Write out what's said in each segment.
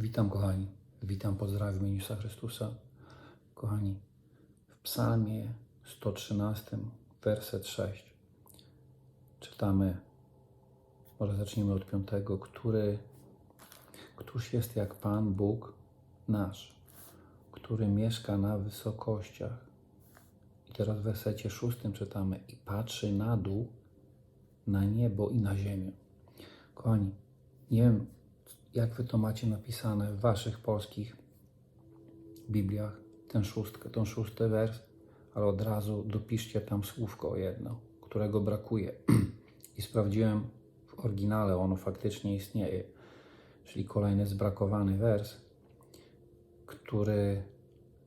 Witam kochani, witam, pozdrawiam w imieniu Jezusa Chrystusa. Kochani, w psalmie 113, werset 6 czytamy, może zacznijmy od piątego, który, któż jest jak Pan Bóg nasz, który mieszka na wysokościach. I teraz w wersecie szóstym czytamy i patrzy na dół, na niebo i na ziemię. Kochani, nie wiem, jak wy to macie napisane w waszych polskich Bibliach, ten szóstkę, ten szósty wers, ale od razu dopiszcie tam słówko jedno, którego brakuje. I sprawdziłem w oryginale, ono faktycznie istnieje. Czyli kolejny zbrakowany wers, który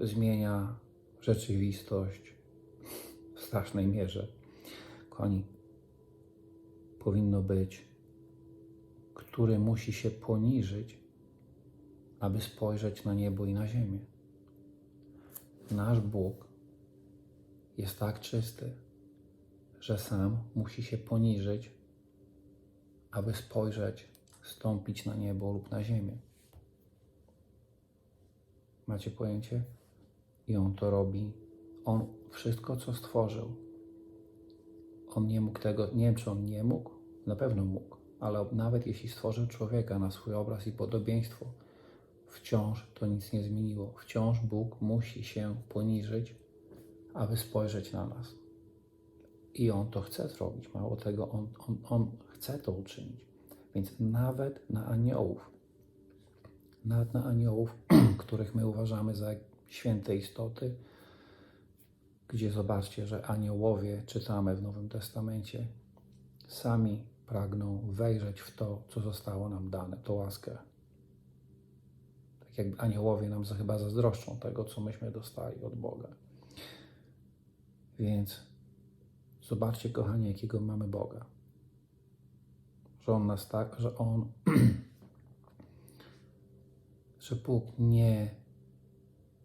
zmienia rzeczywistość w strasznej mierze. Koni, powinno być który musi się poniżyć, aby spojrzeć na niebo i na ziemię. Nasz Bóg jest tak czysty, że sam musi się poniżyć, aby spojrzeć, stąpić na niebo lub na ziemię. Macie pojęcie? I on to robi. On wszystko, co stworzył. On nie mógł tego, nie wiem, czy on nie mógł, na pewno mógł ale nawet jeśli stworzył człowieka na swój obraz i podobieństwo, wciąż to nic nie zmieniło. Wciąż Bóg musi się poniżyć, aby spojrzeć na nas. I On to chce zrobić. Mało tego, On, on, on chce to uczynić. Więc nawet na aniołów, nawet na aniołów, których my uważamy za święte istoty, gdzie zobaczcie, że aniołowie, czytamy w Nowym Testamencie, sami pragną wejrzeć w to, co zostało nam dane, to łaskę. Tak jakby aniołowie nam chyba zazdroszczą tego, co myśmy dostali od Boga. Więc zobaczcie, kochani, jakiego mamy Boga. Że On nas tak, że On, że Bóg nie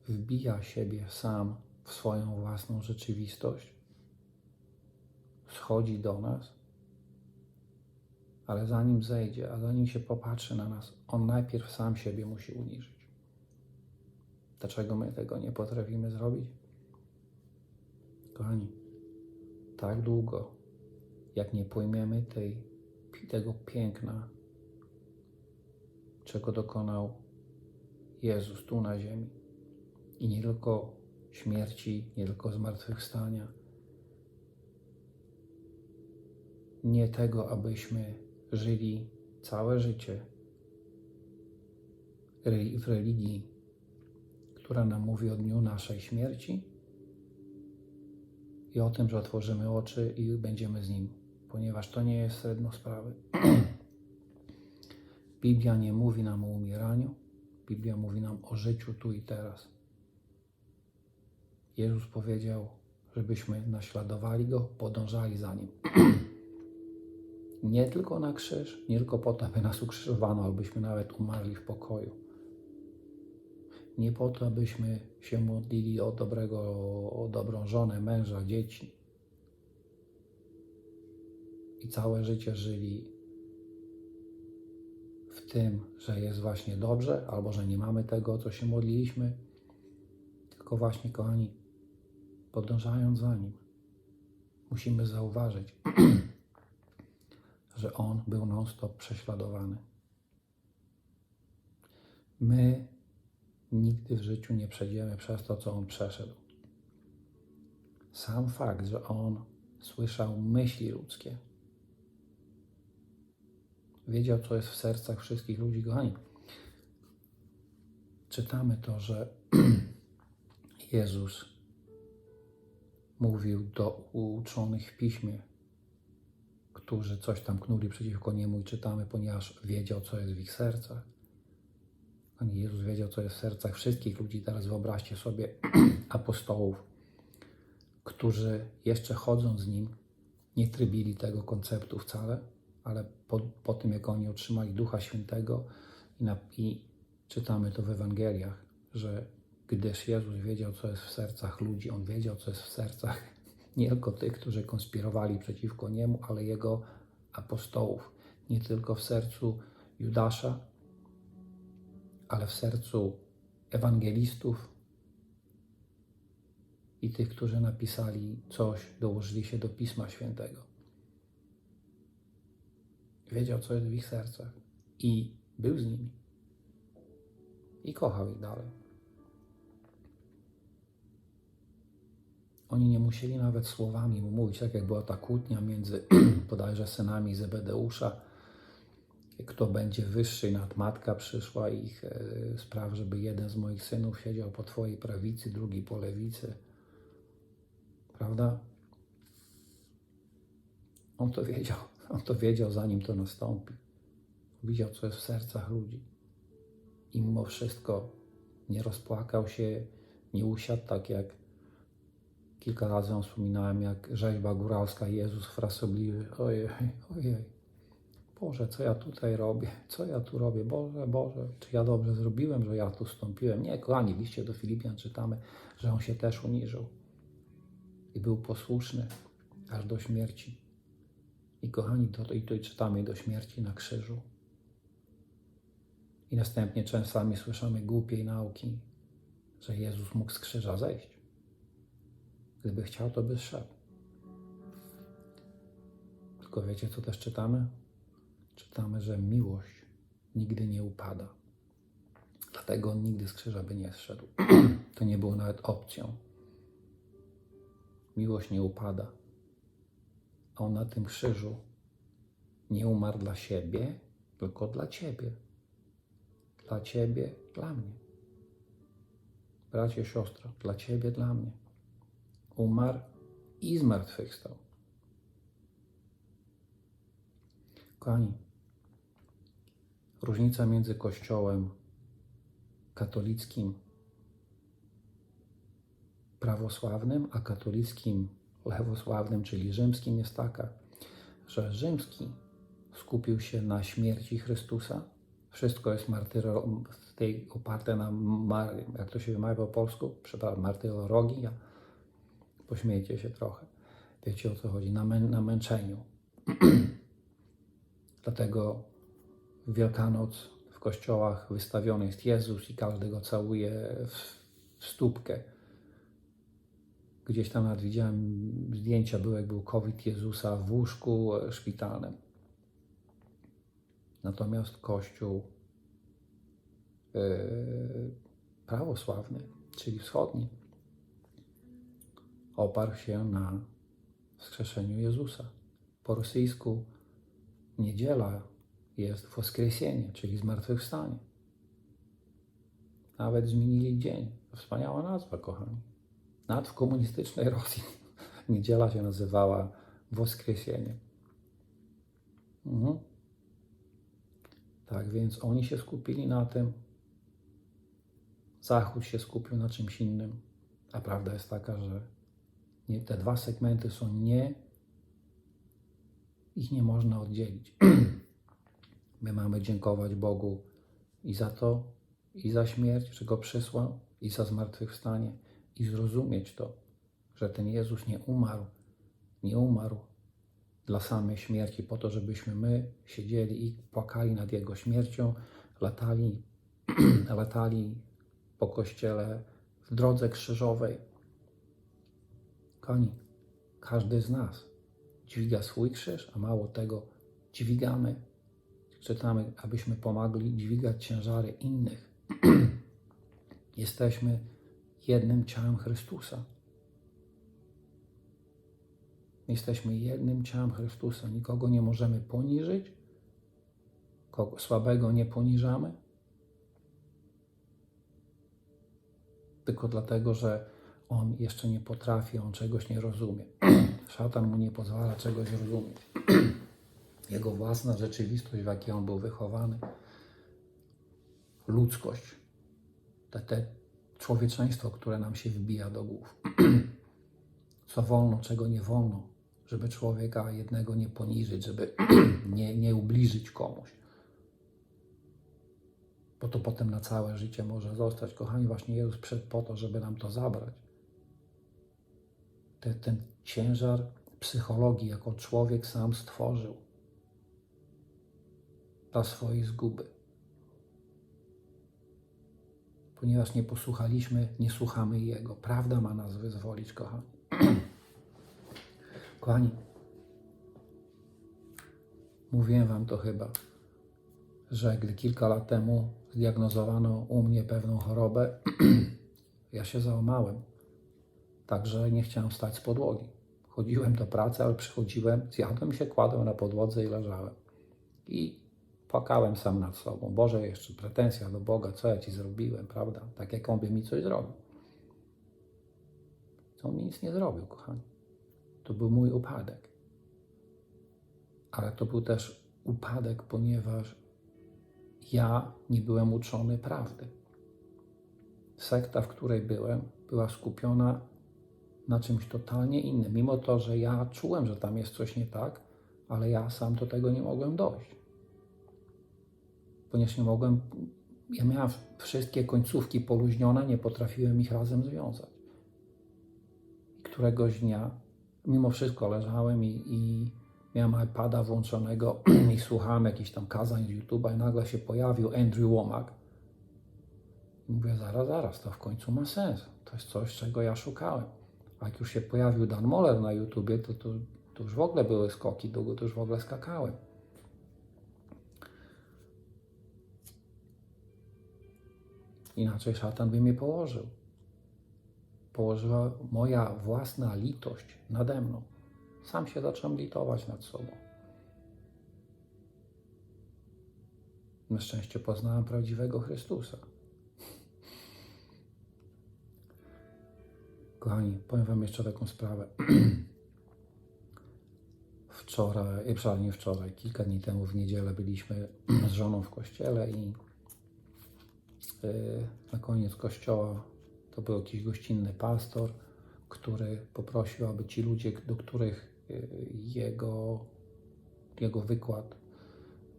wbija siebie sam w swoją własną rzeczywistość, schodzi do nas ale zanim zejdzie, a zanim się popatrzy na nas, on najpierw sam siebie musi uniżyć. Dlaczego my tego nie potrafimy zrobić? Kochani, tak długo, jak nie pojmiemy tej, tego piękna, czego dokonał Jezus tu na ziemi. I nie tylko śmierci, nie tylko zmartwychwstania, nie tego, abyśmy żyli całe życie w religii, która nam mówi o dniu naszej śmierci i o tym, że otworzymy oczy i będziemy z Nim, ponieważ to nie jest sedno sprawy. Biblia nie mówi nam o umieraniu, Biblia mówi nam o życiu tu i teraz. Jezus powiedział, żebyśmy naśladowali Go, podążali za Nim. nie tylko na krzyż, nie tylko po to, aby nas ukrzyżowano, abyśmy nawet umarli w pokoju. Nie po to, abyśmy się modlili o, dobrego, o dobrą żonę, męża, dzieci. I całe życie żyli w tym, że jest właśnie dobrze, albo że nie mamy tego, co się modliliśmy. Tylko właśnie, kochani, podążając za Nim, musimy zauważyć, że on był non-stop prześladowany. My nigdy w życiu nie przejdziemy przez to, co on przeszedł. Sam fakt, że on słyszał myśli ludzkie, wiedział, co jest w sercach wszystkich ludzi, kochani. Czytamy to, że Jezus mówił do uczonych w piśmie, którzy coś tam knuli przeciwko niemu i czytamy, ponieważ wiedział, co jest w ich sercach. Pani Jezus wiedział, co jest w sercach wszystkich ludzi. Teraz wyobraźcie sobie apostołów, którzy jeszcze chodząc z nim, nie trybili tego konceptu wcale, ale po, po tym, jak oni otrzymali Ducha Świętego i, na, i czytamy to w Ewangeliach, że gdyż Jezus wiedział, co jest w sercach ludzi, On wiedział, co jest w sercach nie tylko tych, którzy konspirowali przeciwko Niemu, ale Jego apostołów. Nie tylko w sercu Judasza, ale w sercu ewangelistów i tych, którzy napisali coś, dołożyli się do Pisma Świętego. Wiedział, co jest w ich sercach i był z nimi. I kochał ich dalej. Oni nie musieli nawet słowami mu mówić, tak jak była ta kłótnia między bodajże synami Zebedeusza, kto będzie wyższy nad matka przyszła ich e, spraw, żeby jeden z moich synów siedział po twojej prawicy, drugi po lewicy. Prawda? On to wiedział. On to wiedział, zanim to nastąpi. Widział, co jest w sercach ludzi. I mimo wszystko nie rozpłakał się, nie usiadł tak jak kilka razy ją wspominałem, jak rzeźba góralska Jezus frasobliwy. Ojej, ojej. Boże, co ja tutaj robię? Co ja tu robię? Boże, Boże, czy ja dobrze zrobiłem, że ja tu stąpiłem? Nie, kochani, liście do Filipian czytamy, że on się też uniżył i był posłuszny aż do śmierci. I kochani, to, i tu czytamy do śmierci na krzyżu. I następnie częstami słyszymy głupiej nauki, że Jezus mógł z krzyża zejść. Gdyby chciał, to by szedł. Tylko wiecie, co też czytamy? Czytamy, że miłość nigdy nie upada. Dlatego on nigdy z krzyża by nie zszedł. to nie było nawet opcją. Miłość nie upada. A on na tym krzyżu nie umarł dla siebie, tylko dla ciebie. Dla ciebie, dla mnie. Bracie, siostro, dla ciebie, dla mnie. Umarł i zmartwychwstał. Kochani, różnica między Kościołem katolickim prawosławnym, a katolickim lewosławnym, czyli rzymskim, jest taka, że rzymski skupił się na śmierci Chrystusa. Wszystko jest martyro, tej oparte na, jak to się wymawia po polsku, przepraszam, martyrologia. Pośmiejcie się trochę. Wiecie o co chodzi, na, mę, na męczeniu. Dlatego w Wielkanoc w kościołach wystawiony jest Jezus i każdy go całuje w, stópkę. Gdzieś tam nawet widziałem zdjęcia, były jak był COVID Jezusa w łóżku szpitalnym. Natomiast Kościół yy, prawosławny, czyli wschodni, oparł się na wskrzeszeniu Jezusa. Po rosyjsku niedziela jest woskresie, czyli zmartwychwstanie. Nawet zmienili dzień. Wspaniała nazwa, kochani. Nawet w komunistycznej Rosji niedziela się nazywała woskresie. Mhm. Tak więc oni się skupili na tym. Zachód się skupił na czymś innym. A prawda jest taka, że nie, te dwa segmenty są nie, ich nie można oddzielić. My mamy dziękować Bogu i za to, i za śmierć, że Go przysłał, i za zmartwychwstanie, i zrozumieć to, że ten Jezus nie umarł, nie umarł dla samej śmierci, po to, żebyśmy my siedzieli i płakali nad Jego śmiercią, latali, latali po kościele w drodze krzyżowej. Koni, każdy z nas dźwiga swój krzyż, a mało tego, dźwigamy, czytamy, abyśmy pomagli dźwigać ciężary innych. Jesteśmy jednym ciałem Chrystusa. Jesteśmy jednym ciałem Chrystusa. Nikogo nie możemy poniżyć, kogo słabego nie poniżamy, tylko dlatego, że on jeszcze nie potrafi, on czegoś nie rozumie. Szatan mu nie pozwala czegoś rozumieć. Jego własna rzeczywistość, w jakiej on był wychowany, ludzkość, te, te człowieczeństwo, które nam się wbija do głów. Co wolno, czego nie wolno, żeby człowieka jednego nie poniżyć, żeby nie, nie ubliżyć komuś. Bo to potem na całe życie może zostać. Kochani, właśnie Jezus przyszedł po to, żeby nam to zabrać. Ten, ten ciężar psychologii, jako człowiek sam stworzył dla swojej zguby. ponieważ nie posłuchaliśmy, nie słuchamy Jego. Prawda ma nas wyzwolić, kochani. kochani, mówiłem Wam to chyba, że gdy kilka lat temu zdiagnozowano u mnie pewną chorobę, ja się załamałem. Także nie chciałem wstać z podłogi. Chodziłem do pracy, ale przychodziłem, zjadłem się, kładłem na podłodze i leżałem. I płakałem sam nad sobą. Boże, jeszcze pretensja do Boga, co ja Ci zrobiłem, prawda? Tak jak On by mi coś zrobił. On mi nic nie zrobił, kochani. To był mój upadek. Ale to był też upadek, ponieważ ja nie byłem uczony prawdy. Sekta, w której byłem, była skupiona na czymś totalnie innym. Mimo to, że ja czułem, że tam jest coś nie tak, ale ja sam do tego nie mogłem dojść. Ponieważ nie mogłem, ja miałem wszystkie końcówki poluźnione, nie potrafiłem ich razem związać. I któregoś dnia, mimo wszystko leżałem i, i miałem iPada włączonego i słuchałem jakichś tam kazań z YouTube'a i nagle się pojawił Andrew Womack. I mówię, zaraz, zaraz, to w końcu ma sens. To jest coś, czego ja szukałem. Jak już się pojawił Dan Moller na YouTubie, to, to, to już w ogóle były skoki, długo to już w ogóle skakałem. Inaczej szatan by mnie położył. Położyła moja własna litość nade mną. Sam się zacząłem litować nad sobą. Na szczęście poznałem prawdziwego Chrystusa. Kochani, powiem Wam jeszcze taką sprawę. Wczoraj, e, przepraszam, nie wczoraj, kilka dni temu w niedzielę byliśmy z żoną w kościele i e, na koniec kościoła to był jakiś gościnny pastor, który poprosił, aby ci ludzie, do których e, jego, jego wykład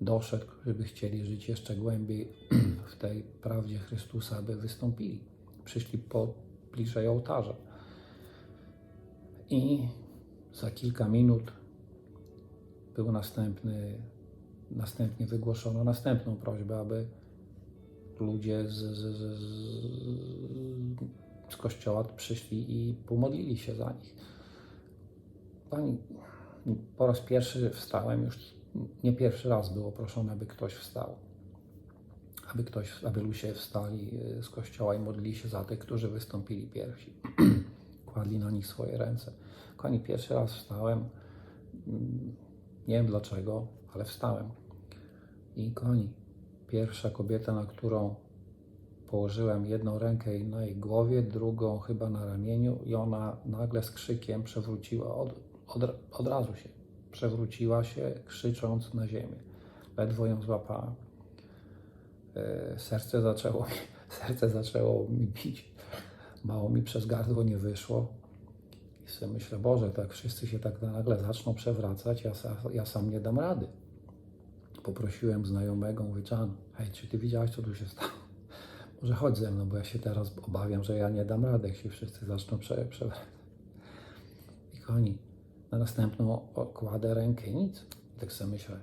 doszedł, żeby chcieli żyć jeszcze głębiej w tej prawdzie Chrystusa, aby wystąpili. Przyszli po bliżej ołtarza. I za kilka minut był następny, następnie wygłoszono następną prośbę, aby ludzie z, z, z, z kościoła przyszli i pomodlili się za nich. Pani, po raz pierwszy wstałem, już nie pierwszy raz było proszone, aby ktoś wstał. Aby ktoś, aby ludzie wstali z kościoła i modlili się za tych, którzy wystąpili pierwsi. Kładli na nich swoje ręce. Koni pierwszy raz wstałem. Nie wiem dlaczego, ale wstałem. I koni, pierwsza kobieta, na którą położyłem jedną rękę na jej głowie, drugą chyba na ramieniu, i ona nagle z krzykiem przewróciła, od, od, od razu się przewróciła się, krzycząc na ziemię. Ledwo ją złapałem. E, serce zaczęło serce zaczęło mi bić. Mało mi przez gardło nie wyszło. I sobie myślę, Boże, tak wszyscy się tak nagle zaczną przewracać, ja, ja sam nie dam rady. Poprosiłem znajomego, mówię, Jan, hej, czy ty widziałeś, co tu się stało? Może chodź ze mną, bo ja się teraz obawiam, że ja nie dam rady, jak się wszyscy zaczną prze, przewracać. I koni, na następną kładę rękę nic. I tak sobie myślę,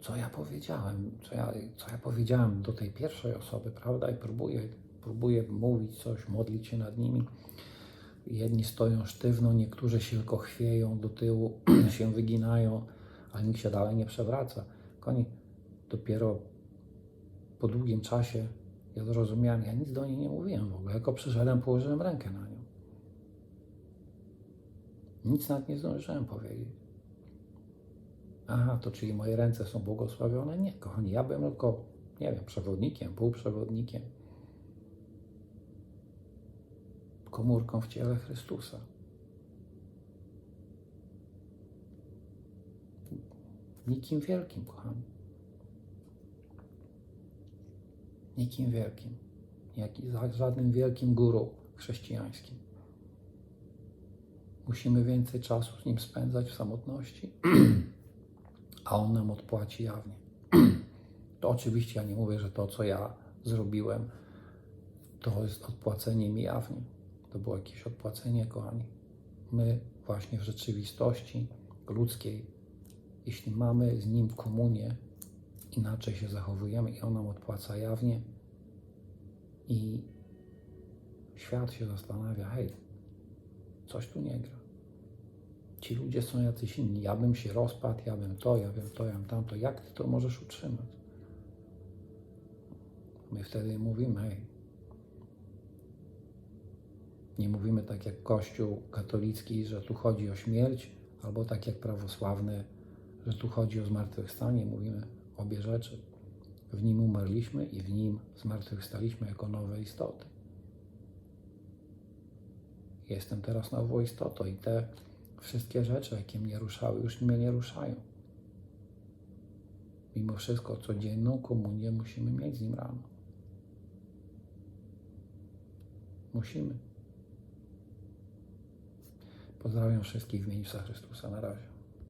co ja powiedziałem, co ja, co ja powiedziałem do tej pierwszej osoby, prawda? I próbuję, próbuję mówić coś, modlić się nad nimi. Jedni stoją sztywno, niektórzy się tylko chwieją do tyłu, się wyginają, ale nikt się dalej nie przewraca. Koni, dopiero po długim czasie ja zrozumiałem, ja nic do niej nie mówiłem w ogóle. Jako przyszedłem, położyłem rękę na nią. Nic nawet nie zdążyłem powiedzieć. Aha, to czyli moje ręce są błogosławione? Nie, kochani, ja byłem tylko, nie wiem, przewodnikiem, półprzewodnikiem. Komórką w ciele Chrystusa. Nikim wielkim, kochani. Nikim wielkim. Jak żadnym wielkim guru chrześcijańskim. Musimy więcej czasu z nim spędzać w samotności, a on nam odpłaci jawnie. To oczywiście ja nie mówię, że to, co ja zrobiłem, to jest odpłacenie mi jawnie. To było jakieś odpłacenie, kochani. My właśnie w rzeczywistości ludzkiej, jeśli mamy z nim komunię, inaczej się zachowujemy i on nam odpłaca jawnie i świat się zastanawia, hej, coś tu nie gra. Ci ludzie są jacyś inni. Ja bym się rozpadł, ja bym to, ja bym to, ja bym tamto. Jak ty to możesz utrzymać? My wtedy mówimy, hej, nie mówimy tak jak Kościół katolicki, że tu chodzi o śmierć, albo tak jak prawosławny, że tu chodzi o zmartwychwstanie. Mówimy obie rzeczy. W nim umarliśmy i w nim zmartwychwstaliśmy jako nowe istoty. Jestem teraz nową istotą i te wszystkie rzeczy, jakie mnie ruszały, już mnie nie ruszają. Mimo wszystko codzienną komunię musimy mieć z nim rano. Musimy. Pozdrawiam wszystkich w imieniu Chrystusa. Na razie.